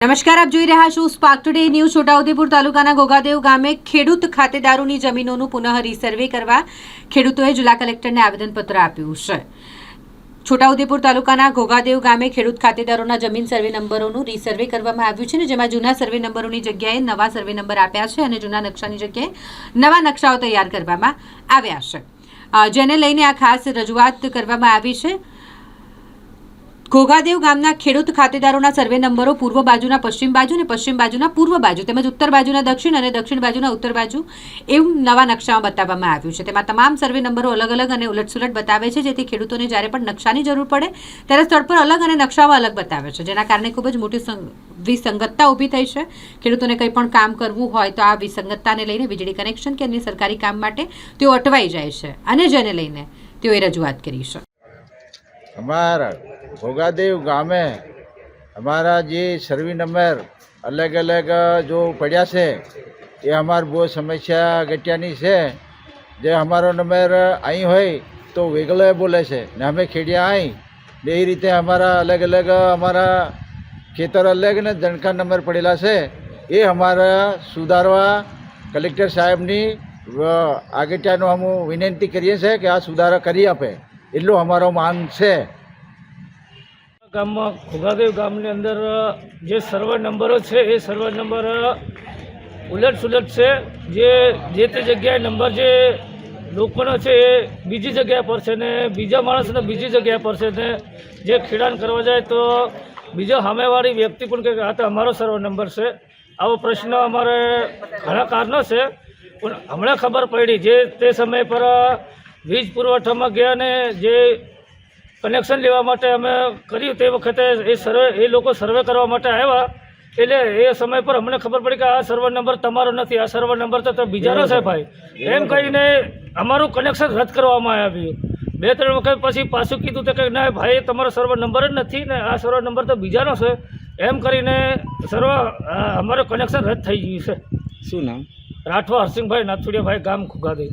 નમસ્કાર, આપ જોઈ રહ્યા છો સ્પાર્ક ટુડે ન્યૂઝ છોટાઉદેપુર તાલુકાના ગોગાદેવ ગામે ખેડૂત ખાતેદારોની જમીનોનું પુનઃ રિસર્વે કરવા ખેડૂતોએ જિલ્લા કલેક્ટરને આવેદનપત્ર આપ્યું છે. છોટાઉદેપુર તાલુકાના ઘોઘાદેવ ગામે ખેડૂત ખાતેદારોના જમીન સર્વે નંબરોનું રીસર્વે કરવામાં આવ્યું છે ને જેમાં જૂના સર્વે નંબરોની જગ્યાએ નવા સર્વે નંબર આપ્યા છે અને જૂના નકશાની જગ્યાએ નવા નકશાઓ તૈયાર કરવામાં આવ્યા છે. જેને લઈને આ ખાસ રજૂઆત કરવામાં આવી છે. ઘોઘાદેવ ગામના ખેડૂત ખાતેદારોના સર્વે નંબરો પૂર્વ બાજુના, પશ્ચિમ બાજુ અને પશ્ચિમ બાજુના પૂર્વ બાજુ તેમજ ઉત્તર બાજુના, દક્ષિણ અને દક્ષિણ બાજુના, ઉત્તર બાજુ એવું નવા નકશામાં બતાવવામાં આવ્યું છે. તેમાં તમામ સર્વે નંબરો અલગ અલગ અને ઉલટસુલટ બતાવે છે, જેથી ખેડૂતોને જ્યારે પણ નકશાની જરૂર પડે ત્યારે સ્થળ પર અલગ અને નકશાઓ અલગ બતાવે છે. જેના કારણે ખૂબ જ મોટી વિસંગતતા ઊભી થઈ છે. ખેડૂતોને કંઈ પણ કામ કરવું હોય તો આ વિસંગતતાને લઈને વીજળી કનેક્શન કે અન્ય સરકારી કામ માટે તેઓ અટવાઈ જાય છે અને જેને લઈને તેઓએ રજૂઆત કરી છે. અમારા ભોગાદેવ ગામે અમારા જે સર્વી નંબર અલગ અલગ જો પડ્યા છે, એ અમારી બહુ સમસ્યા ઘટ્યાની છે. જે અમારો નંબર અહીં હોય તો વેગલો બોલે છે ને અમે ખેડિયા અહીં એ રીતે અમારા અલગ અલગ અમારા ખેતર અલગ ને જણકા નંબર પડેલા છે. એ અમારા સુધારવા કલેક્ટર સાહેબની આગેટાનો અમે વિનંતી કરીએ છીએ કે આ સુધારા કરી આપે. એટલો અમારો માન છે. ગામમાં ખોગાદેવ ગામની અંદર જે સર્વર નંબરો છે, એ સર્વર નંબર ઉલટ સુલટ છે. જે જે તે જગ્યાએ નંબર જે લોકોનો છે, એ બીજી જગ્યા પર છે ને બીજા માણસને બીજી જગ્યા પર છે ને જે ખેડાણ કરવા જાય તો બીજો સામેવાળી વ્યક્તિ પણ કહે કે આ તો અમારો સર્વર નંબર છે. આવો પ્રશ્ન અમારે ઘણા કારણો છે. પણ હમણાં ખબર પડી જે તે સમય પર વીજ પુરવઠામાં ગયા ને જે કનેક્શન લેવા માટે અમે કર્યું તે વખતે એ સર્વે એ લોકો સર્વે કરવા માટે આવ્યા. એટલે એ સમય પર અમને ખબર પડી કે આ સર્વર નંબર તમારો નથી આ સર્વર નંબર તો બીજાનો છે ભાઈ. એમ કહીને અમારું કનેક્શન રદ કરવામાં આવ્યું. બે ત્રણ વખત પછી પાછું કીધું તો કે ના ભાઈ તમારો સર્વર નંબર જ નથી ને આ સર્વર નંબર તો બીજાનો છે. એમ કરીને સર્વ અમારું કનેક્શન રદ થઈ ગયું છે. શું નામ? રાઠવા હરસિંહભાઈ નાથુડિયાભાઈ ગામ ખુગાદઈ